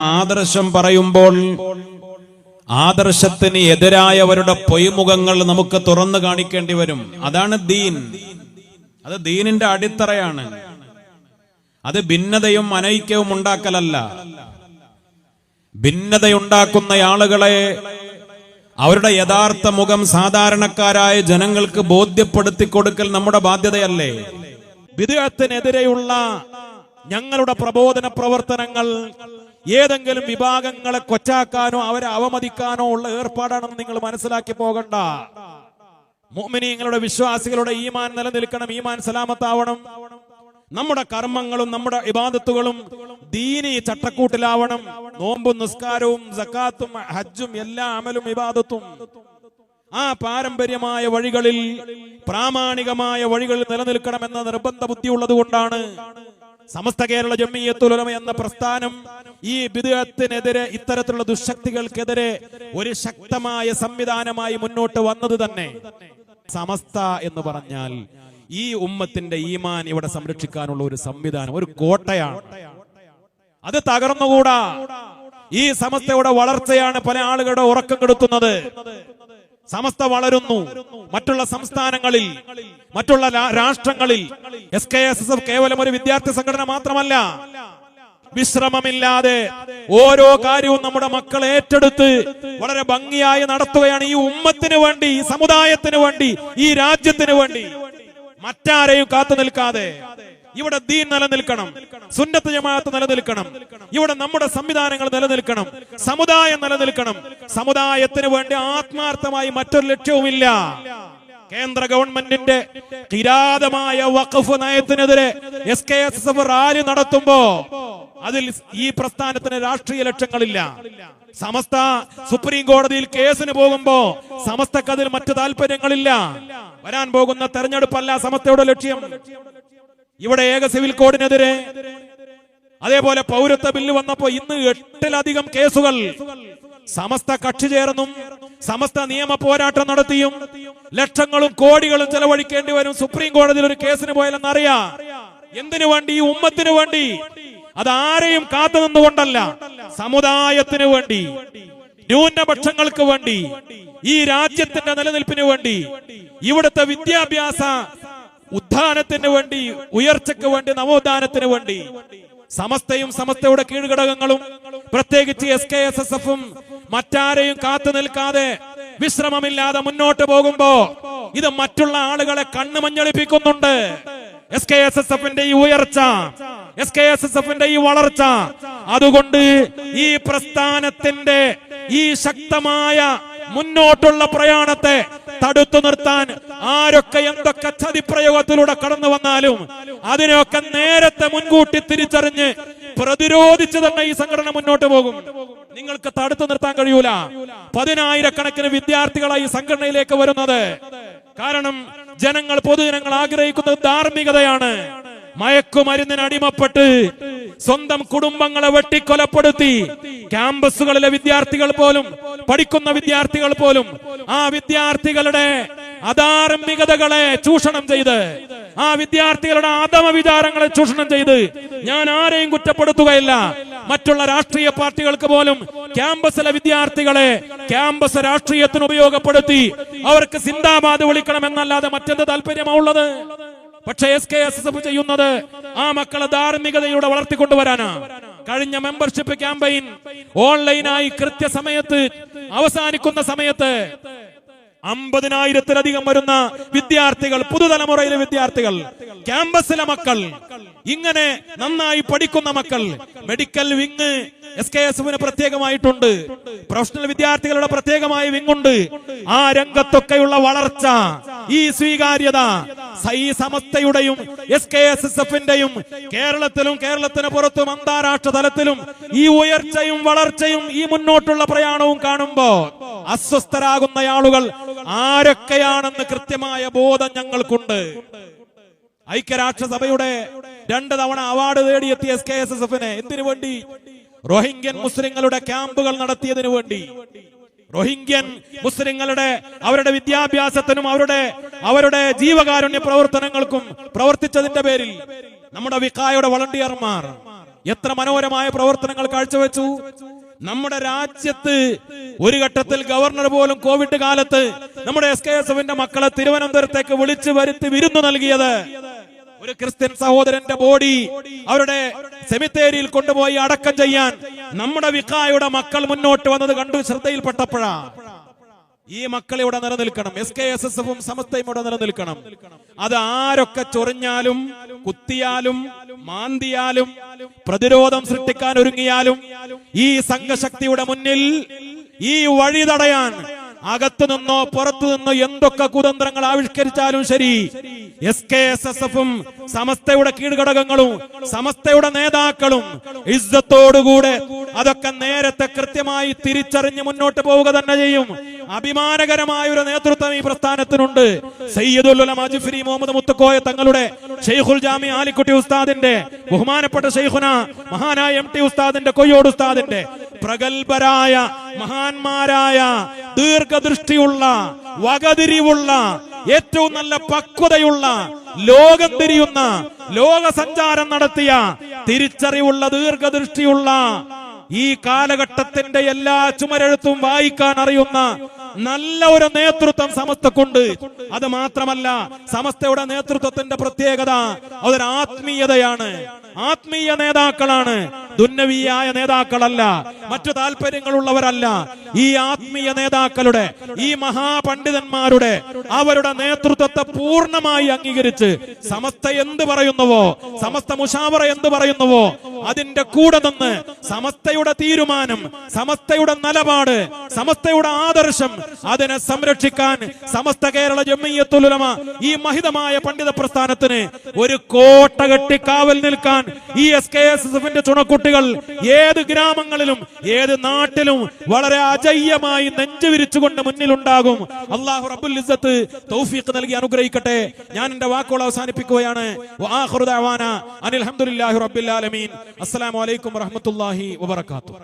ആദർശം പറയുമ്പോൾ ആദർശത്തിന് എതിരായവരുടെ പൊയ്മുഖങ്ങൾ നമുക്ക് തുറന്നു കാണിക്കേണ്ടി വരും. അതാണ് ദീൻ. അത് ദീനിന്റെ അടിത്തറയാണ്. അത് ഭിന്നതയും അനൈക്യവും ഉണ്ടാക്കലല്ല. ഭിന്നതയുണ്ടാക്കുന്ന ആളുകളെ അവരുടെ യഥാർത്ഥ മുഖം സാധാരണക്കാരായ ജനങ്ങൾക്ക് ബോധ്യപ്പെടുത്തി കൊടുക്കൽ നമ്മുടെ ബാധ്യതയല്ലേ? വിദേഹത്തിനെതിരെയുള്ള ഞങ്ങളുടെ പ്രബോധന പ്രവർത്തനങ്ങൾ ഏതെങ്കിലും വിഭാഗങ്ങളെ കൊറ്റാക്കാനോ അവരെ അവമതിക്കാനോ ഉള്ള ഏർപ്പാടാണെന്ന് നിങ്ങൾ മനസ്സിലാക്കി പോകണ്ട. മോമിനിങ്ങളുടെ വിശ്വാസികളുടെ ഈമാൻ നിലനിൽക്കണം ഈമാൻ സലാമത്താവണം. നമ്മുടെ കർമ്മങ്ങളും നമ്മുടെ ഇബാദത്തുകളും ദീനി ചട്ടക്കൂട്ടിലാവണം. നോമ്പും നിസ്കാരവും സക്കാത്തും ഹജ്ജും എല്ലാ അമലും ഇബാദത്തും. ആ പാരമ്പര്യമായ വഴികളിൽ പ്രാമാണികമായ വഴികളിൽ നിലനിൽക്കണമെന്ന നിർബന്ധ ബുദ്ധിയുള്ളത് കൊണ്ടാണ് സമസ്ത കേരള ജമ്മിയത്തുലമ എന്ന പ്രസ്ഥാനം ഈ വിദേഹത്തിനെതിരെ ഇത്തരത്തിലുള്ള ദുശക്തികൾക്കെതിരെ ഒരു ശക്തമായ സംവിധാനമായി മുന്നോട്ട് വന്നത് തന്നെ സമസ്ത എന്ന് പറഞ്ഞാൽ ഈ ഉമ്മത്തിന്റെ ഈമാൻ ഇവിടെ സംരക്ഷിക്കാനുള്ള ഒരു സംവിധാനം ഒരു കോട്ടയാണ്. അത് തകർന്നുകൂടാ. ഈ സമസ്തയുടെ വളർച്ചയാണ് പല ആളുകളുടെ ഉറക്കം കെടുത്തുന്നത് സമസ്ത വളരുന്നു. മറ്റുള്ള സംസ്ഥാനങ്ങളിൽ മറ്റുള്ള രാഷ്ട്രങ്ങളിൽ. S K S S F കേവലം ഒരു വിദ്യാർത്ഥി സംഘടന മാത്രമല്ല. വിശ്രമമില്ലാതെ ഓരോ കാര്യവും നമ്മുടെ മക്കൾ ഏറ്റെടുത്ത് വളരെ ഭംഗിയായി നടത്തുകയാണ് ഈ ഉമ്മത്തിന് വേണ്ടി ഈ സമുദായത്തിന് വേണ്ടി ഈ രാജ്യത്തിന് വേണ്ടി. മറ്റാരെയും കാത്തു നിൽക്കാതെ ഇവിടെ ദീൻ നിലനിൽക്കണം. സുന്നത്ത് ജമാഅത്ത് നിലനിൽക്കണം. ഇവിടെ നമ്മുടെ സംവിധാനങ്ങൾ നിലനിൽക്കണം. സമുദായം നിലനിൽക്കണം. സമുദായത്തിന് വേണ്ടി ആത്മാർത്ഥമായി മറ്റൊരു ലക്ഷ്യവുമില്ല. കേന്ദ്ര ഗവൺമെന്റിന്റെ കിരാതമായ വഖഫ് നയത്തിനെതിരെ S K S F rally നടത്തുമ്പോ അതിൽ ഈ പ്രസ്ഥാനത്തിന് രാഷ്ട്രീയ ലക്ഷ്യങ്ങളില്ല. സമസ്ത സുപ്രീം കോടതിയിൽ കേസിന് പോകുമ്പോ സമസ്തക്കതിൽ മറ്റു താല്പര്യങ്ങളില്ല വരാൻ പോകുന്ന തെരഞ്ഞെടുപ്പല്ല സമസ്തയുടെ ലക്ഷ്യം. ഇവിടെ ഏക സിവിൽ കോഡിനെതിരെ. അതേപോലെ പൗരത്വ ബില്ല് വന്നപ്പോ ഇന്ന് എട്ടിലധികം കേസുകൾ സമസ്ത കക്ഷി ചേർന്നും സമസ്ത നിയമ പോരാട്ടം നടത്തിയും ലക്ഷങ്ങളും കോടികളും ചെലവഴിക്കേണ്ടി വരും സുപ്രീം കോടതിയിൽ ഒരു കേസിന് പോയാലെന്നറിയാം? എന്തിനു വേണ്ടി? ഈ ഉമ്മത്തിന് വേണ്ടി. അതാരെയും കാത്തു നിന്നുകൊണ്ടല്ല സമുദായത്തിന് വേണ്ടി ന്യൂനപക്ഷങ്ങൾക്ക് വേണ്ടി ഈ രാജ്യത്തിന്റെ നിലനിൽപ്പിന് വേണ്ടി ഇവിടുത്തെ വിദ്യാഭ്യാസ ഉത്ഥാനത്തിന് വേണ്ടി ഉയർച്ചയ്ക്ക് വേണ്ടി നവോത്ഥാനത്തിന് വേണ്ടി സമസ്തയും സമസ്തയുടെ കീഴ്ഘടകങ്ങളും പ്രത്യേകിച്ച് എസ് കെ എസ് എസ് എഫും മറ്റാരെയും കാത്തു നിൽക്കാതെ വിശ്രമമില്ലാതെ മുന്നോട്ട് പോകുമ്പോ ഇത് മറ്റുള്ള ആളുകളെ കണ്ണു മഞ്ഞളിപ്പിക്കുന്നുണ്ട്. എസ് കെ എസ് എസ് എഫിന്റെ ഈ ഉയർച്ച എസ് കെ എസ് എസ് എഫിന്റെ ഈ വളർച്ച. അതുകൊണ്ട് ഈ പ്രസ്ഥാനത്തിന്റെ ഈ ശക്തമായ മുന്നോട്ടുള്ള പ്രയാണത്തെ തടുത്തു നിർത്താൻ ആരൊക്കെ എന്തൊക്കെ ചതിപ്രയോഗത്തിലൂടെ കടന്നു വന്നാലും അതിനെയൊക്കെ നേരത്തെ മുൻകൂട്ടി തിരിച്ചറിഞ്ഞ് പ്രതിരോധിച്ച് തന്നെ ഈ സംഘടന മുന്നോട്ട് പോകും. നിങ്ങൾക്ക് തടുത്തു നിർത്താൻ കഴിയൂല. പതിനായിരക്കണക്കിന് വിദ്യാർത്ഥികളായി സംഘടനയിലേക്ക് വരുന്നത്. കാരണം ജനങ്ങൾ പൊതുജനങ്ങൾ ആഗ്രഹിക്കുന്നത് ധാർമ്മികതയാണ്. മയക്കുമരുന്നിന് അടിമപ്പെട്ട് സ്വന്തം കുടുംബങ്ങളെ വെട്ടിക്കൊലപ്പെടുത്തി ക്യാമ്പസുകളിലെ വിദ്യാർത്ഥികൾ പോലും പഠിക്കുന്ന വിദ്യാർത്ഥികൾ പോലും ആ വിദ്യാർത്ഥികളുടെ അധാർമികതകളെ ചൂഷണം ചെയ്ത് ആ വിദ്യാർത്ഥികളുടെ അധമ വിചാരങ്ങളെ ചൂഷണം ചെയ്ത് ഞാൻ ആരെയും കുറ്റപ്പെടുത്തുകയില്ല. മറ്റുള്ള രാഷ്ട്രീയ പാർട്ടികൾക്ക് പോലും ക്യാമ്പസിലെ വിദ്യാർത്ഥികളെ ക്യാമ്പസ് രാഷ്ട്രീയത്തിന് ഉപയോഗപ്പെടുത്തി അവർക്ക് സിന്ദാബാദ് വിളിക്കണം എന്നല്ലാതെ മറ്റെന്ത് താല്പര്യമാണുള്ളത് പക്ഷേ S K S S F ചെയ്യുന്നത് ആ മക്കളെ ധാർമ്മികതയുടെ വളർത്തിക്കൊണ്ടുവരാനാ. കഴിഞ്ഞ മെമ്പർഷിപ്പ് ക്യാമ്പയിൻ ഓൺലൈനായി കൃത്യസമയത്ത് അവസാനിക്കുന്ന സമയത്ത് അമ്പതിനായിരത്തിലധികം വരുന്ന വിദ്യാർത്ഥികൾ പുതുതലമുറയിലെ വിദ്യാർത്ഥികൾ ക്യാമ്പസിലെ മക്കൾ ഇങ്ങനെ നന്നായി പഠിക്കുന്ന മക്കൾ medical wing S K S എഫിന് പ്രത്യേകമായിട്ടുണ്ട്. പ്രൊഫഷണൽ വിദ്യാർത്ഥികളുടെ പ്രത്യേകമായ വിങ്ങുണ്ട് ആ രംഗത്തൊക്കെയുള്ള വളർച്ച ഈ സ്വീകാര്യത ഈ സമസ്തയുടെയും എസ് കെ എസ് എസ് എഫിന്റെയും കേരളത്തിലും കേരളത്തിന് പുറത്തും അന്താരാഷ്ട്ര തലത്തിലും ഈ ഉയർച്ചയും വളർച്ചയും ഈ മുന്നോട്ടുള്ള പ്രയാണവും കാണുമ്പോ അസ്വസ്ഥരാകുന്ന ആളുകൾ ആരൊക്കെയാണെന്ന് കൃത്യമായ ബോധം ഞങ്ങൾക്കുണ്ട്. ഐക്യരാഷ്ട്രസഭയുടെ രണ്ട് തവണ അവാർഡ് നേടിയെത്തിയ എസ് കെ എസ് എസ് എഫിന് എന്തിനു വേണ്ടി? റോഹിംഗ്യൻ മുസ്ലിങ്ങളുടെ ക്യാമ്പുകൾ നടത്തിയതിനു വേണ്ടി. റോഹിംഗ്യൻ മുസ്ലിങ്ങളുടെ അവരുടെ വിദ്യാഭ്യാസത്തിനും അവരുടെ അവരുടെ ജീവകാരുണ്യ പ്രവർത്തനങ്ങൾക്കും പ്രവർത്തിച്ചതിന്റെ പേരിൽ നമ്മുടെ വിക്കായുടെ വളണ്ടിയർമാർ എത്ര മനോഹരമായ പ്രവർത്തനങ്ങൾ കാഴ്ചവെച്ചു. നമ്മുടെ രാജ്യത്ത് ഒരു ഘട്ടത്തിൽ ഗവർണർ പോലും കോവിഡ് കാലത്ത് നമ്മുടെ എസ് കെ എസ് എഫിന്റെ മക്കളെ തിരുവനന്തപുരത്തേക്ക് വിളിച്ചു വരുത്തി വിരുന്നു നൽകിയത്. ഒരു ക്രിസ്ത്യൻ സഹോദരന്റെ ബോഡി അവരുടെ സെമിത്തേരിയിൽ കൊണ്ടുപോയി അടക്കം ചെയ്യാൻ നമ്മുടെ വിക്കായുടെ മക്കൾ മുന്നോട്ട് വന്നത് കണ്ടു ശ്രദ്ധയിൽപ്പെട്ടപ്പോഴാ ഈ മക്കൾ ഇവിടെ നിലനിൽക്കണം. എസ് കെ എസ് എസ് എഫും സമസ്തയും ഇവിടെ നിലനിൽക്കണം. അത് ആരൊക്കെ ചൊറിഞ്ഞാലും കുത്തിയാലും മാന്തിയാലും പ്രതിരോധം സൃഷ്ടിക്കാൻ ഒരുങ്ങിയാലും ഈ സംഘശക്തിയുടെ മുന്നിൽ ഈ വഴി തടയാൻ അകത്തു നിന്നോ പുറത്തു നിന്നോ എന്തൊക്കെ കുതന്ത്രങ്ങൾ ആവിഷ്കരിച്ചാലും ശരി എസ് കെ എസ് എസ് എഫും സമസ്തയുടെ കീഴ്ഘടകങ്ങളും സമസ്തയുടെ നേതാക്കളും ഇസ്സത്തോടുകൂടെ അതൊക്കെ നേരത്തെ കൃത്യമായി തിരിച്ചറിഞ്ഞ് മുന്നോട്ട് പോവുക തന്നെ ചെയ്യും. അഭിമാനകരമായ ഒരു നേതൃത്വം ഈ പ്രസ്ഥാനത്തിനുണ്ട്. ജിഫ്രി മുഹമ്മദ് മുത്തക്കോയ തങ്ങളുടെ ഷെയ്ഖുൽ ജാമി ആലിക്കുട്ടി ഉസ്താദിന്റെ ബഹുമാനപ്പെട്ട ഷെയ്ഖുന മഹാനായ എം ടി ഉസ്താദിന്റെ കൊയ്യോട് ഉസ്താദിന്റെ പ്രഗത്ഭരായ മഹാന്മാരായ ദീർഘദൃഷ്ടിയുള്ള വകതിരിവുള്ള ഏറ്റവും നല്ല പക്വതയുള്ള ലോകം തിരിയുന്ന ലോക സഞ്ചാരം നടത്തിയ തിരിച്ചറിവുള്ള ദീർഘദൃഷ്ടിയുള്ള ഈ കാലഘട്ടത്തിന്റെ എല്ലാ ചുമരെഴുത്തും വായിക്കാൻ അറിയുന്ന നല്ല ഒരു നേതൃത്വം സമസ്തക്കുണ്ട്. അത് മാത്രമല്ല സമസ്തയുടെ നേതൃത്വത്തിന്റെ പ്രത്യേകത അതൊരു ആത്മീയതയാണ്. ആത്മീയ നേതാക്കളാണ്. ദുന്നവിയായ നേതാക്കളല്ല. മറ്റു താല്പര്യങ്ങളുള്ളവരല്ല ഈ ആത്മീയ നേതാക്കളുടെ ഈ മഹാപണ്ഡിതന്മാരുടെ അവരുടെ നേതൃത്വത്തെ പൂർണമായി അംഗീകരിച്ച് സമസ്ത എന്ത് പറയുന്നുവോ സമസ്ത മുഷാവറ എന്ത് പറയുന്നുവോ അതിന്റെ കൂടെ നിന്ന് സമസ്തയുടെ തീരുമാനം സമസ്തയുടെ നിലപാട് സമസ്തയുടെ ആദർശം അതിനെ സംരക്ഷിക്കാൻ സമസ്ത കേരള ജമ്മിയത്തുലമ ഈ മഹിതമായ പണ്ഡിത പ്രസ്ഥാനത്തിന് ഒരു കോട്ട കെട്ടി കാവൽ നിൽക്കാൻ ഈ എസ് കെ എസ് എഫിന്റെ ചുണക്കുട്ടികൾ ഏത് ഗ്രാമങ്ങളിലും ഏത് നാട്ടിലും വളരെ അജയ്യമായി നെഞ്ചു വിരിച്ചുകൊണ്ട് മുന്നിലുണ്ടാകും. അള്ളാഹു റബ്ബുൽ ഇസ്സത്ത് തൗഫീഖ് നൽകി അനുഗ്രഹിക്കട്ടെ. ഞാൻ എന്റെ വാക്കുകൾ അവസാനിപ്പിക്കുകയാണ്. അസ്സലാമു അലൈക്കും വറഹ്മത്തുള്ളാഹി വബറകാതുഹു.